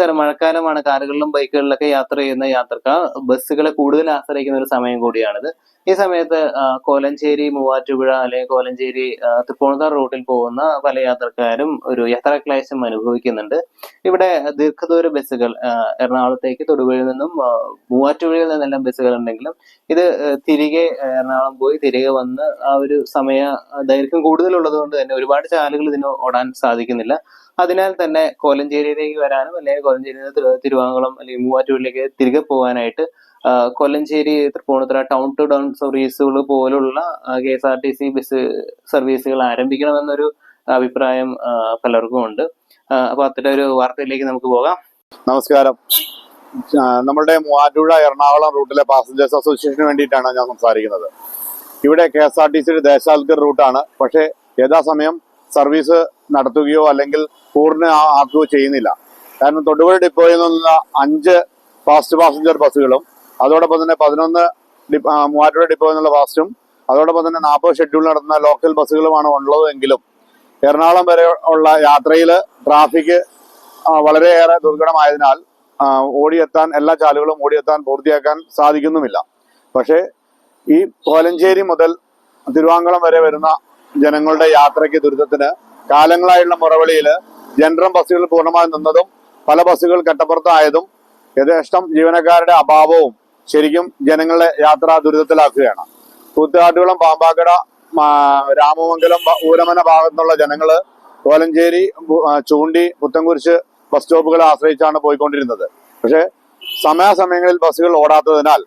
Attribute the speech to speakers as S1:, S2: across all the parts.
S1: നമസ്കാരം മഴക്കാലമാണ് കാറുകളിലും ബൈക്കുകളിലൊക്കെ യാത്ര ചെയ്യുന്ന യാത്രക്കാർ. ബസ്സുകളെ കൂടുതൽ ആശ്രയിക്കുന്ന ഒരു സമയം കൂടിയാണിത്. ഈ സമയത്ത് കോലഞ്ചേരി മൂവാറ്റുപുഴ അല്ലെങ്കിൽ കോലഞ്ചേരി തൃപ്പൂണിത്താർ റൂട്ടിൽ പോകുന്ന പല യാത്രക്കാരും ഒരു യാത്രാക്ലേശം അനുഭവിക്കുന്നുണ്ട്. ഇവിടെ ദീർഘദൂര ബസ്സുകൾ എറണാകുളത്തേക്ക് തൊടുപുഴയിൽ നിന്നും മൂവാറ്റുപുഴയിൽ നിന്നെല്ലാം ബസ്സുകൾ ഉണ്ടെങ്കിലും ഇത് തിരികെ എറണാകുളം പോയി തിരികെ വന്ന് ആ ഒരു സമയ ദൈർഘ്യം കൂടുതലുള്ളത് കൊണ്ട് തന്നെ ഒരുപാട് ചാലുകൾ ഇതിന് ഓടാൻ സാധിക്കുന്നില്ല. അതിനാൽ തന്നെ കോലഞ്ചേരിയിലേക്ക് വരാനും അല്ലെങ്കിൽ കോലഞ്ചേരി തിരുവാങ്കുളം അല്ലെങ്കിൽ മൂവാറ്റൂരിലേക്ക് തിരികെ പോകാനായിട്ട് Kolenchery Tripunithura town to town സർവീസുകൾ പോലുള്ള K S R T C bus സർവീസുകൾ ആരംഭിക്കണമെന്നൊരു അഭിപ്രായം പലർക്കും ഉണ്ട്. അപ്പൊ അത്തരം ഒരു വാർത്തയിലേക്ക് നമുക്ക് പോകാം.
S2: നമസ്കാരം. നമ്മുടെ മൂവാറ്റുപുഴ എറണാകുളം റൂട്ടിലെ പാസഞ്ചേഴ്സ് അസോസിയേഷന് വേണ്ടിയിട്ടാണ് ഞാൻ സംസാരിക്കുന്നത്. ഇവിടെ കെ എസ് ആർ ടി സിയുടെ ദേശാൽക്കർ റൂട്ടാണ്. പക്ഷേ യഥാസമയം സർവീസ് നടത്തുകയോ അല്ലെങ്കിൽ പൂർണ ആ- ആക്കുകയോ ചെയ്യുന്നില്ല. കാരണം തൊടുപുഴ ഡിപ്പോയിൽ നിന്നുള്ള അഞ്ച് ഫാസ്റ്റ് പാസഞ്ചർ ബസ്സുകളും അതോടൊപ്പം തന്നെ പതിനൊന്ന് മൂവാറ്റുപുഴ ഡിപ്പോയിൽ നിന്നുള്ള ഫാസ്റ്റും അതോടൊപ്പം തന്നെ നാൽപ്പത് ഷെഡ്യൂൾ നടത്തുന്ന ലോക്കൽ ബസ്സുകളുമാണ് ഉള്ളതെങ്കിലും എറണാകുളം വരെ ഉള്ള യാത്രയിൽ ട്രാഫിക് വളരെയേറെ ദുർഘടമായതിനാൽ ഓടിയെത്താൻ എല്ലാ ചാലുകളും ഓടിയെത്താൻ പൂർത്തിയാക്കാൻ സാധിക്കുന്നുമില്ല. പക്ഷേ ഈ കോലഞ്ചേരി മുതൽ തിരുവാങ്കുളം വരെ വരുന്ന ജനങ്ങളുടെ യാത്രയ്ക്ക് ദുരിതത്തിന് കാലങ്ങളായുള്ള മുറവിളിയിൽ ജനറൽ ബസ്സുകൾ പൂർണമായി നിന്നതും പല ബസ്സുകൾ കട്ടപ്പുറത്തായതും യഥേഷ്ടം ജീവനക്കാരുടെ അഭാവവും ശരിക്കും ജനങ്ങളെ യാത്ര ദുരിതത്തിലാക്കുകയാണ്. കൂത്തുകാട്ടുകുളം പാമ്പാക്കട രാമമംഗലം ഊരമന ഭാഗത്തുനിന്നുള്ള ജനങ്ങൾ കോലഞ്ചേരി ചൂണ്ടി പുത്തൻകുരിശ് ബസ് സ്റ്റോപ്പുകളെ ആശ്രയിച്ചാണ് പോയിക്കൊണ്ടിരുന്നത്. പക്ഷേ സമയാസമയങ്ങളിൽ ബസ്സുകൾ ഓടാത്തതിനാൽ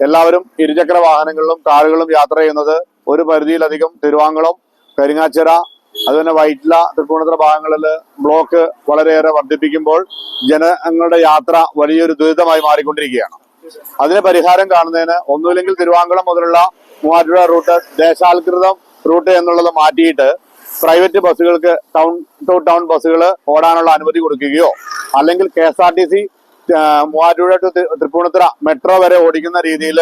S2: എല്ലാവരും ഇരുചക്ര വാഹനങ്ങളിലും കാറുകളും യാത്ര ചെയ്യുന്നത് ഒരു പരിധിയിലധികം തിരുവാങ്കുളം കരിങ്ങാച്ചിറ അതുപോലെ വൈറ്റ്ല തൃപ്പൂണിത്തുറ ഭാഗങ്ങളിൽ ബ്ലോക്ക് വളരെയേറെ വർദ്ധിപ്പിക്കുമ്പോൾ ജനങ്ങളുടെ യാത്ര വലിയൊരു ദുരിതമായി മാറിക്കൊണ്ടിരിക്കുകയാണ്. അതിന് പരിഹാരം കാണുന്നതിന് ഒന്നുമില്ലെങ്കിൽ തിരുവാങ്കുളം മുതലുള്ള മൂവാറ്റുപുഴ റൂട്ട് ദേശാൽകൃതം റൂട്ട് എന്നുള്ളത് മാറ്റിയിട്ട് പ്രൈവറ്റ് ബസ്സുകൾക്ക് ടൗൺ ടു ടൗൺ ബസ്സുകൾ ഓടാനുള്ള അനുമതി കൊടുക്കുകയോ അല്ലെങ്കിൽ K S R T C Muvattupuzha to Tripunithura metro വരെ ഓടിക്കുന്ന രീതിയിൽ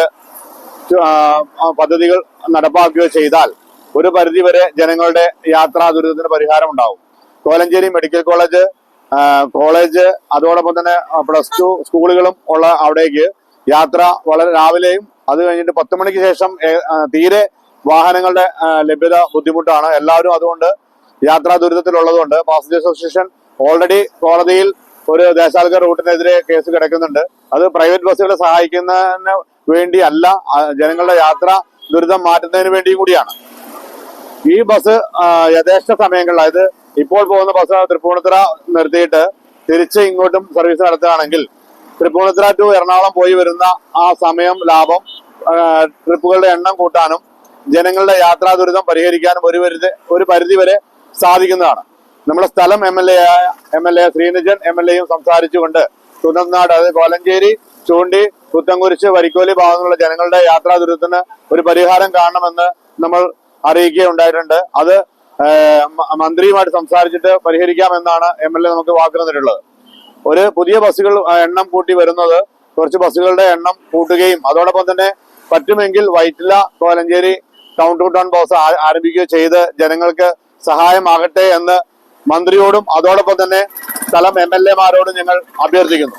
S2: പദ്ധതികൾ നടപ്പാക്കുകയോ ചെയ്താൽ ഒരു പരിധിവരെ ജനങ്ങളുടെ യാത്രാ ദുരിതത്തിന് പരിഹാരം ഉണ്ടാവും. കോലഞ്ചേരി മെഡിക്കൽ കോളേജ് കോളേജ് അതോടൊപ്പം തന്നെ പ്ലസ് ടു സ്കൂളുകളും ഉള്ള അവിടേക്ക് യാത്ര വളരെ രാവിലെയും അത് കഴിഞ്ഞിട്ട് പത്ത് മണിക്ക് ശേഷം തീരെ വാഹനങ്ങളുടെ ലഭ്യത ബുദ്ധിമുട്ടാണ്. എല്ലാവരും അതുകൊണ്ട് യാത്രാ ദുരിതത്തിലുള്ളതുകൊണ്ട് പാസഞ്ചർ അസോസിയേഷൻ ഓൾറെഡി കോടതിയിൽ ഒരു ദേശാൽഗർ റൂട്ടിനെതിരെ കേസ് കിടക്കുന്നുണ്ട്. അത് പ്രൈവറ്റ് ബസ്സുകളെ സഹായിക്കുന്നതിന് വേണ്ടിയല്ല ജനങ്ങളുടെ യാത്ര ദുരിതം മാറ്റുന്നതിന് വേണ്ടിയും കൂടിയാണ്. ഈ ബസ് യഥേഷ്ട സമയങ്ങളിൽ അതായത് ഇപ്പോൾ പോകുന്ന ബസ് തൃപ്പൂണിത്തുറ നിർത്തിയിട്ട് തിരിച്ച് ഇങ്ങോട്ടും സർവീസ് നടത്തുകയാണെങ്കിൽ തൃപ്പൂണിത്തുറ ടു എറണാകുളം പോയി വരുന്ന ആ സമയം ലാഭം ട്രിപ്പുകളുടെ എണ്ണം കൂട്ടാനും ജനങ്ങളുടെ യാത്രാ ദുരിതം പരിഹരിക്കാനും ഒരു പരിധി ഒരു പരിധി വരെ സാധിക്കുന്നതാണ്. നമ്മുടെ സ്ഥലം എം എൽ എ ആയ M L A Srinijan M L എയും സംസാരിച്ചുകൊണ്ട് കുന്നംനാട് അതായത് കോലഞ്ചേരി ചൂണ്ടി കുത്തംകുരിശ് വരിക്കോലി ഭാഗങ്ങളിലുള്ള ജനങ്ങളുടെ യാത്രാ ദുരിതത്തിന് ഒരു പരിഹാരം കാണണമെന്ന് നമ്മൾ അറിയിക്കുകയുണ്ടായിട്ടുണ്ട്. അത് മന്ത്രിയുമായിട്ട് സംസാരിച്ചിട്ട് പരിഹരിക്കാമെന്നാണ് എം എൽ എ നമുക്ക് വാക്ക് തന്നിട്ടുള്ളത്. ഒരു പുതിയ ബസ്സുകൾ എണ്ണം കൂട്ടി വരുന്നത് കുറച്ച് ബസ്സുകളുടെ എണ്ണം കൂട്ടുകയും അതോടൊപ്പം തന്നെ പറ്റുമെങ്കിൽ Vyttila Kolenchery town to town bus ആരംഭിക്കുകയോ ചെയ്ത് ജനങ്ങൾക്ക് സഹായമാകട്ടെ എന്ന് മന്ത്രിയോടും അതോടൊപ്പം തന്നെ സ്ഥലം എം എൽ എമാരോടും ഞങ്ങൾ അഭ്യർത്ഥിക്കുന്നു.